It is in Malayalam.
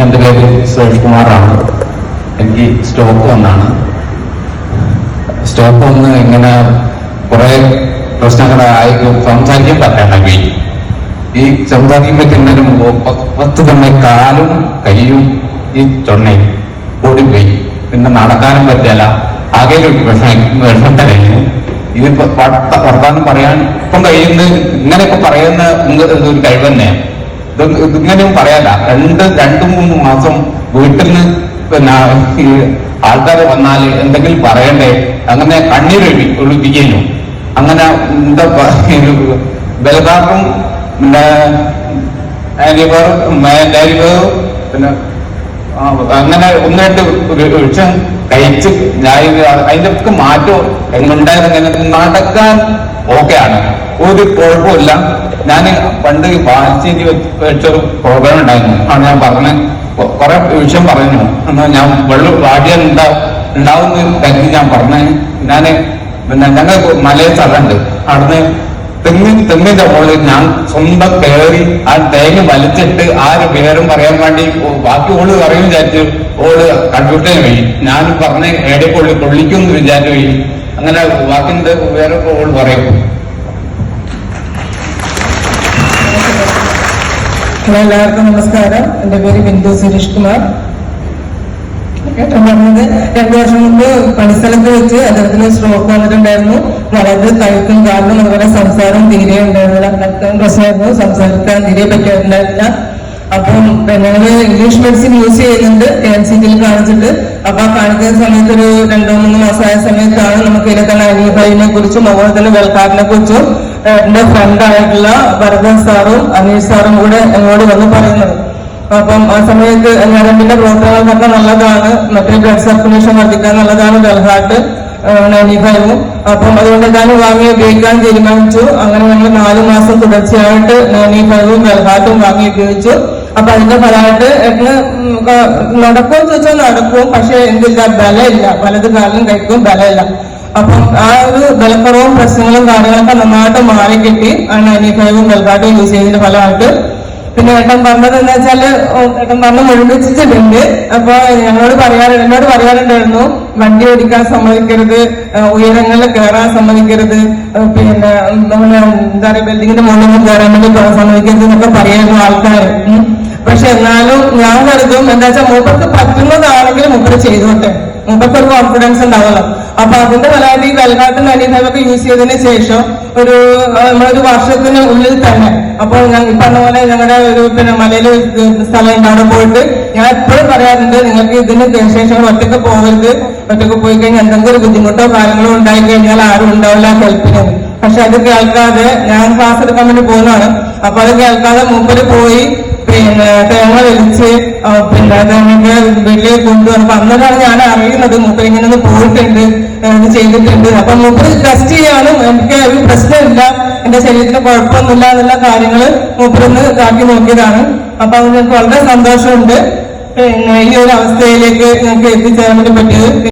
എന്റെ പേര് സുരേഷ് കുമാറാണ്. എനിക്ക് സ്റ്റോക്ക് വന്നാണ്. സ്റ്റോക്ക് വന്ന് ഇങ്ങനെ കുറെ പ്രശ്നങ്ങളായി സംസാരിക്കാൻ പറ്റാണ്ടായി ഈ സംസാരിക്കാൻ പറ്റുന്നതിന് മുമ്പ് പത്ത് തന്നെ കാലും കൈയും ഈ ചൊണ്ണയും ഓടിപ്പോയി. പിന്നെ നടക്കാനും പറ്റില്ല ആകെ വിഷമം വിഷമം കഴിഞ്ഞു ഇതിപ്പോ വർത്താനം പറയാൻ ഇപ്പം കഴിയുന്നത് ഇങ്ങനെയൊക്കെ പറയുന്ന ഒരു കഴിവ് തന്നെയാണ്. ഇത് ഇതിങ്ങനെയും പറയാല രണ്ട് രണ്ട് മൂന്ന് മാസം വീട്ടിൽ നിന്ന് പിന്നെ ആൾക്കാർ വന്നാൽ എന്തെങ്കിലും പറയണ്ടേ? അങ്ങനെ കണ്ണീരൊഴി ഒഴി- ഒഴിപ്പിക്കുന്നു അങ്ങനെ എന്താ ബലദാറും പിന്നെ പിന്നെ അങ്ങനെ ഒന്നായിട്ട് ഒരു വിഷം കഴിച്ച് അതിന്റെ ഒക്കെ മാറ്റം എങ്ങുണ്ടായത് നടക്കാൻ ഓക്കെയാണ്. ഒരു കുഴപ്പമില്ല ഞാൻ പണ്ട് ബാലശ്ശേരി വെച്ചൊരു പ്രോഗ്രാം ഉണ്ടായിരുന്നു. ആണ് ഞാൻ പറഞ്ഞ കുറെ വിഷയം പറഞ്ഞു. എന്നാ ഞാൻ വെള്ളം വാടിയാൽ ഉണ്ടാവും ഉണ്ടാവുന്ന കരുതി ഞാൻ പറഞ്ഞു. ഞാൻ പിന്നെ ഞങ്ങൾക്ക് മലയെ സ്ഥലമുണ്ട് അവിടുന്ന് തെങ്ങിൻ തെങ്ങിന്റെ മുകളിൽ ഞാൻ സ്വന്തം കയറി ആ തേങ്ങ വലിച്ചിട്ട് ആര് പേരും പറയാൻ വേണ്ടി ബാക്കി ഓൾ പറയും വിചാരിച്ചു ഓൾ കമ്പ്യൂട്ടറിന് പോയി ഞാൻ പറഞ്ഞ ഏടെ കൊള്ളി കൊള്ളിക്കും വിചാരിച്ചു പോയി അങ്ങനെ ബാക്കിന്റെ വേറെ ഓൾ പറയും. എല്ലാവർക്കും നമസ്കാരം. എന്റെ പേര് ബിന്ദു സുരേഷ് കുമാർ. ഏട്ടൻ പറഞ്ഞത് രണ്ടു വർഷം മുമ്പ് പണിസ്ഥലത്ത് വെച്ച് അദ്ദേഹത്തിന് സ്ട്രോക്ക് വന്നിട്ടുണ്ടായിരുന്നു. വളരെ കഴുത്തും കാലിനും അതുപോലെ സംസാരം തീരെ ഉണ്ടായിരുന്നില്ല. പ്രശ്നമായിരുന്നു. സംസാരിക്കാൻ തീരെ പറ്റാറുണ്ടായിരുന്നില്ല അപ്പം ഞങ്ങൾ ഇംഗ്ലീഷ് മെഡിസിൻ യൂസ് ചെയ്യുന്നുണ്ട് എൻ സി ജിയിൽ കാണിച്ചിട്ട്. അപ്പൊ ആ കാണിക്കുന്ന സമയത്ത് ഒരു രണ്ടോ മൂന്ന് മാസമായ സമയത്താണ് നമുക്ക് ഇതിനൊക്കെ അനീഫൈനെ കുറിച്ചും അതുപോലെ തന്നെ വെൽക്കാറിനെ കുറിച്ചും എന്റെ ഫ്രണ്ടായിട്ടുള്ള ഭരതൻ സാറും അനീഷ് സാറും കൂടെ എന്നോട് വന്ന് പറയുന്നത്. അപ്പം ആ സമയത്ത് ഞരമ്പിന്റെ പ്രവർത്തനങ്ങൾ തന്നെ നല്ലതാണ്. മറ്റേ ബ്ലഡ് സർക്കുലേഷൻ വർദ്ധിക്കാൻ നല്ലതാണ് വെൽഹാർട്ട് നയന്റി ഫൈവും അപ്പം അതുകൊണ്ട് ഞാൻ വാങ്ങി ഉപയോഗിക്കാൻ തീരുമാനിച്ചു. അങ്ങനെ ഞങ്ങൾ നാല് മാസം തുടർച്ചയായിട്ട് നയന്റി ഫൈവും വെൽഹാർട്ടും വാങ്ങി ഉപയോഗിച്ചു. അപ്പൊ അതിന്റെ ഫലമായിട്ട് ഏട്ടന് നടക്കുമെന്ന് ചോദിച്ചാൽ നടക്കും പക്ഷെ എന്തില്ല ബലമില്ല. വലത് കാലിലും കഴിക്കും ബലമില്ല. അപ്പം ആ ഒരു ബലക്കുറവും പ്രശ്നങ്ങളും കാര്യങ്ങളൊക്കെ നന്നായിട്ട് മാറി കിട്ടി ആണ് നയന്റി ഫൈവും വെൽഹാർട്ടും യൂസ് ചെയ്തതിന്റെ ഫലമായിട്ട്. പിന്നെ ഏട്ടൻ പറഞ്ഞത് എന്താ വെച്ചാൽ ഏട്ടൻ പറഞ്ഞ് മുഴുമിച്ചിട്ടുണ്ട് അപ്പൊ ഞങ്ങളോട് പറയാറുണ്ട് എന്നോട് പറയാറുണ്ടായിരുന്നു വണ്ടി ഓടിക്കാൻ സമ്മതിക്കരുത് ഉയരങ്ങളിൽ കയറാൻ സമ്മതിക്കരുത് പിന്നെ നമ്മൾ എന്താ പറയുക ബിൽഡിങ്ങിന്റെ മുകളിൽ കയറാൻ വേണ്ടി സമ്മതിക്കരുത് എന്നൊക്കെ പറയായിരുന്നു ആൾക്കാർ പക്ഷെ എന്നാലും ഞാൻ കരുതും എന്താ വെച്ചാൽ മൂപ്പർക്ക് പറ്റുന്നതാണെങ്കിൽ മൂപ്പർ ചെയ്തോട്ടെ. മൂപ്പർക്ക് ഒരു കോൺഫിഡൻസ് ഉണ്ടാവല്ലോ അപ്പൊ അതിന്റെ ഫലമായിട്ട് ഈ വെൽകാട്ടും നനീഫൊക്കെ യൂസ് ചെയ്തതിന് ശേഷം ഒരു നമ്മളൊരു വർഷത്തിന് ഉള്ളിൽ തന്നെ. അപ്പൊ ഞാൻ പറഞ്ഞ പോലെ ഞങ്ങളുടെ ഒരു പിന്നെ മലയിൽ സ്ഥലം അവിടെ പോയിട്ട് ഞാൻ എപ്പോഴും പറയാറുണ്ട് നിങ്ങൾക്ക് ഇതിന് ശേഷം ഒറ്റയ്ക്ക് പോകരുത്. ഒറ്റയ്ക്ക് പോയി കഴിഞ്ഞാൽ എന്തെങ്കിലും ബുദ്ധിമുട്ടോ കാര്യങ്ങളോ ഉണ്ടായി കഴിഞ്ഞാൽ ആരും ഉണ്ടാവില്ല ഹെൽപ്പിന് പക്ഷെ അത് കേൾക്കാതെ ഞാൻ ക്ലാസ് എടുക്കാൻ വേണ്ടി പോകുന്നതാണ്. അപ്പൊ അത് കേൾക്കാതെ മുമ്പിൽ പോയി പിന്നെ തേങ്ങ വലിച്ച് പിന്നെ തേങ്ങ വീട്ടിലേക്ക് കൊണ്ടുവന്നു അപ്പൊ അന്നേരമാണ് ഞാൻ അറിയുന്നത് മൂപ്പര് ഇങ്ങനെ പോയിട്ടുണ്ട് ഇത് ചെയ്തിട്ടുണ്ട്. അപ്പൊ മൂപ്പര് ടെസ്റ്റ് ചെയ്യാണ് എനിക്ക് ഒരു പ്രശ്നമില്ല. എന്റെ ശരീരത്തിന് കുഴപ്പമൊന്നുമില്ല എന്നുള്ള കാര്യങ്ങൾ മൂപ്പരൊന്ന് ഇതാക്കി നോക്കിയതാണ്. അപ്പൊ അതിന് വളരെ സന്തോഷമുണ്ട്. പിന്നെ ഈ ഒരു അവസ്ഥയിലേക്ക് ഞങ്ങൾക്ക് എത്തിച്ചേരാൻ വേണ്ടി പറ്റിയത്.